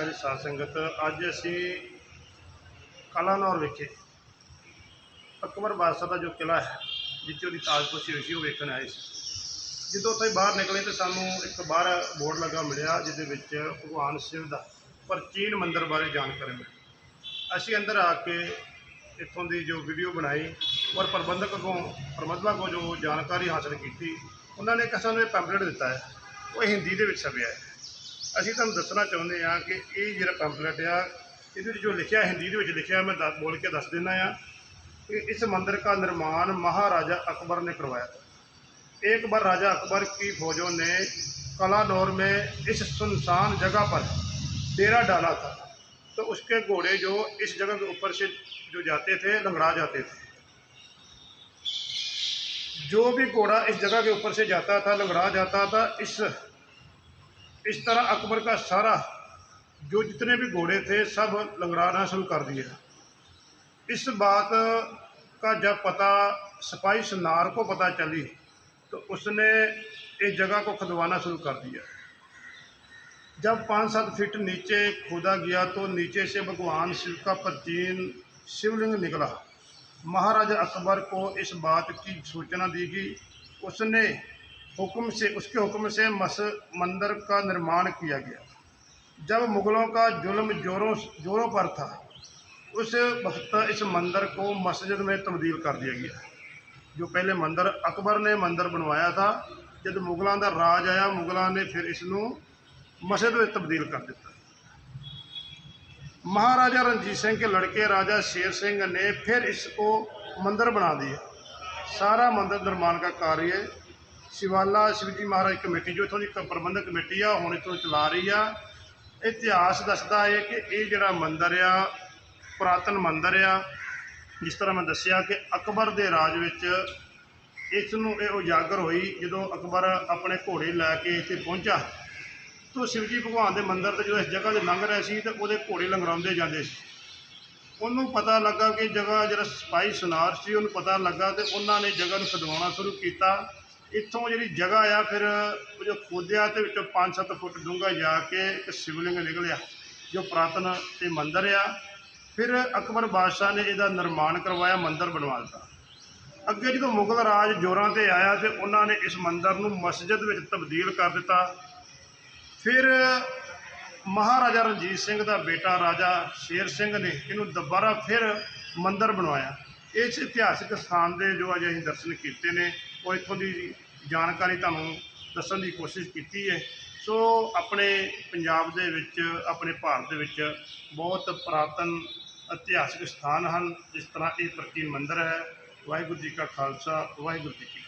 ਪਿਆਰੀ ਸਾਧ ਸੰਗਤ, ਅੱਜ ਅਸੀਂ ਕਲਾਨੌਰ ਵਿਖੇ ਅਕਬਰ ਬਾਦਸ਼ਾਹ ਦਾ ਜੋ ਕਿਲਾ ਹੈ, ਜਿੱਥੇ ਉਹਦੀ ਤਾਜਪੋਸ਼ੀ ਹੋਈ ਸੀ, ਉਹ ਵੇਖਣ ਆਏ ਸੀ। ਜਦੋਂ ਉੱਥੇ ਬਾਹਰ ਨਿਕਲੇ ਤੇ ਸਾਨੂੰ ਇੱਕ ਬਾਹਰ ਬੋਰਡ ਲੱਗਾ ਮਿਲਿਆ, ਜਿਹਦੇ ਵਿੱਚ ਭਗਵਾਨ ਸ਼ਿਵ ਦਾ ਪ੍ਰਾਚੀਨ ਮੰਦਿਰ ਬਾਰੇ ਜਾਣਕਾਰੀ ਮਿਲੀ। ਅਸੀਂ ਅੰਦਰ ਆ ਕੇ ਇੱਥੋਂ ਦੀ ਜੋ ਵੀਡੀਓ ਬਣਾਈ ਔਰ ਪ੍ਰਬੰਧਕ ਕੋ ਪ੍ਰਬੰਧਕਾਂ ਕੋਲ ਜੋ ਜਾਣਕਾਰੀ ਹਾਸਲ ਕੀਤੀ, ਉਹਨਾਂ ਨੇ ਇੱਕ ਸਾਨੂੰ ਇਹ ਪੈਂਪਲੇਟ ਦਿੱਤਾ ਹੈ, ਉਹ ਹਿੰਦੀ ਦੇ ਵਿੱਚ ਛਪਿਆ ਹੈ। ਅਸੀਂ ਤੁਹਾਨੂੰ ਦੱਸਣਾ ਚਾਹੁੰਦੇ ਹਾਂ ਕਿ ਇਹ ਜਿਹੜਾ ਪੈਂਪਲੇਟ ਆ ਇਹਦੇ ਵਿੱਚ ਜੋ ਲਿਖਿਆ ਹਿੰਦੀ ਦੇ ਵਿੱਚ ਲਿਖਿਆ ਮੈਂ ਦੱਸ ਬੋਲ ਕੇ ਦੱਸ ਦਿੰਦਾ ਆ कि इस मंदिर का निर्माण महाराजा अकबर ने करवाया था एक बार राजा अकबर की फौजों ने कलानौर में इस सुनसान जगह पर डेरा डाला था तो उसके घोड़े जो इस जगह के ऊपर से जो जाते थे लंगड़ा जाते थे जो भी घोड़ा इस जगह के ऊपर से जाता था लंगड़ा जाता था इस इस तरह अकबर का सारा जो जितने भी घोड़े थे सब लंगड़ाना शुरू कर दिया इस बात का जब पता सिपाही सनार को पता चली तो उसने इस जगह को खुदवाना शुरू कर दिया जब पाँच सात फीट नीचे खोदा गया तो नीचे से भगवान शिव का प्राचीन शिवलिंग निकला महाराजा अकबर को इस बात की सूचना दी गई उसने हुक्म से उसके हुक्म से मस मंदिर का निर्माण किया गया जब मुगलों का जुल्म जोरों जोरों पर था उस वक्त इस मंदिर को मस्जिद में तब्दील कर दिया गया जो पहले मंदिर अकबर ने मंदिर बनवाया था जब मुगलों का राज आया मुगलों ने फिर इसनों मस्जिद में तब्दील कर दिता महाराजा रणजीत सिंह के लड़के राजा शेर सिंह ने फिर इसको मंदिर बना दिया सारा मंदिर निर्माण का कार्य ਸ਼ਿਵਾਲਾ ਸ਼ਿਵਜੀ ਮਹਾਰਾਜ ਕਮੇਟੀ, ਜੋ ਇਥੋਂ ਦੀ ਪ੍ਰਬੰਧਕ ਕਮੇਟੀ ਆ, ਹੁਣ ਇਥੋਂ ਚਲਾ ਰਹੀ ਆ। ਇਤਿਹਾਸ ਦੱਸਦਾ ਹੈ ਕਿ ਇਹ ਜਿਹੜਾ ਮੰਦਰ ਆ, ਪੁਰਾਤਨ ਮੰਦਰ ਆ, ਜਿਸ ਤਰ੍ਹਾਂ ਮੈਂ ਦੱਸਿਆ ਕਿ ਅਕਬਰ ਦੇ ਰਾਜ ਵਿੱਚ ਇਸ ਨੂੰ ਇਹ ਉਜਾਗਰ ਹੋਈ ਜਦੋਂ ਅਕਬਰ ਆਪਣੇ ਘੋੜੇ ਲੈ ਕੇ ਇੱਥੇ ਪਹੁੰਚਾ। ਤੋਂ ਸ਼ਿਵਜੀ ਭਗਵਾਨ ਦੇ ਮੰਦਰ ਤੇ ਜਦੋਂ ਇਸ ਜਗ੍ਹਾ ਤੇ ਲੰਘ ਰਿਹਾ ਸੀ ਤੇ ਉਹਦੇ ਘੋੜੇ ਲੰਗਰਾਉਂਦੇ ਜਾਂਦੇ ਸੀ। ਉਹਨੂੰ ਪਤਾ ਲੱਗਾ ਕਿ ਜਗ੍ਹਾ ਜਿਹੜਾ ਸਪਾਈ ਸੁਨਾਰ ਸੀ, ਉਹਨੂੰ ਪਤਾ ਲੱਗਾ ਤੇ ਉਹਨਾਂ ਨੇ ਜਗ੍ਹਾ ਨੂੰ ਸਦਵਾਉਣਾ ਸ਼ੁਰੂ ਕੀਤਾ। ਇੱਥੋਂ ਜਿਹੜੀ ਜਗ੍ਹਾ ਆ, ਫਿਰ ਉਹ ਜੋ ਖੋਦਿਆ ਤੇ ਵਿੱਚੋਂ 5-7 ਫੁੱਟ ਡੂੰਘਾ ਜਾ ਕੇ ਇੱਕ ਸ਼ਿਵਲਿੰਗ ਨਿਕਲਿਆ, ਜੋ ਪੁਰਾਤਨ ਤੇ ਮੰਦਰ ਆ। ਫਿਰ ਅਕਬਰ ਬਾਦਸ਼ਾਹ ਨੇ ਇਹਦਾ ਨਿਰਮਾਣ ਕਰਵਾਇਆ, ਮੰਦਰ ਬਣਵਾ ਦਿੱਤਾ। ਅੱਗੇ ਜਦੋਂ ਮੁਗਲ ਰਾਜ ਜੋਰਾਂ ਤੇ ਆਇਆ ਤੇ ਉਹਨਾਂ ਨੇ ਇਸ ਮੰਦਰ ਨੂੰ ਮਸਜਿਦ ਵਿੱਚ ਤਬਦੀਲ ਕਰ ਦਿੱਤਾ। ਫਿਰ ਮਹਾਰਾਜਾ ਰਣਜੀਤ ਸਿੰਘ ਦਾ ਬੇਟਾ ਰਾਜਾ ਸ਼ੇਰ ਸਿੰਘ ਨੇ ਇਹਨੂੰ ਦੁਬਾਰਾ ਫਿਰ ਮੰਦਰ ਬਣਵਾਇਆ। ਇਸ ਇਤਿਹਾਸਿਕ ਸਥਾਨ ਦੇ ਜੋ ਅੱਜ ਅਸੀਂ ਦਰਸ਼ਨ ਕੀਤੇ ਨੇ, ਉਹ ਇੱਥੋਂ ਦੀ ਜਾਣਕਾਰੀ ਤੁਹਾਨੂੰ ਦੱਸਣ ਦੀ ਕੋਸ਼ਿਸ਼ ਕੀਤੀ ਹੈ। ਸੋ ਆਪਣੇ ਪੰਜਾਬ ਦੇ ਵਿੱਚ, ਆਪਣੇ ਭਾਰਤ ਦੇ ਵਿੱਚ ਬਹੁਤ ਪੁਰਾਤਨ ਇਤਿਹਾਸਿਕ ਸਥਾਨ ਹਨ, ਜਿਸ ਤਰ੍ਹਾਂ ਇਹ ਪ੍ਰਾਚੀਨ ਮੰਦਿਰ ਹੈ। ਵਾਹਿਗੁਰੂ ਜੀ ਕਾ ਖਾਲਸਾ, ਵਾਹਿਗੁਰੂ ਜੀ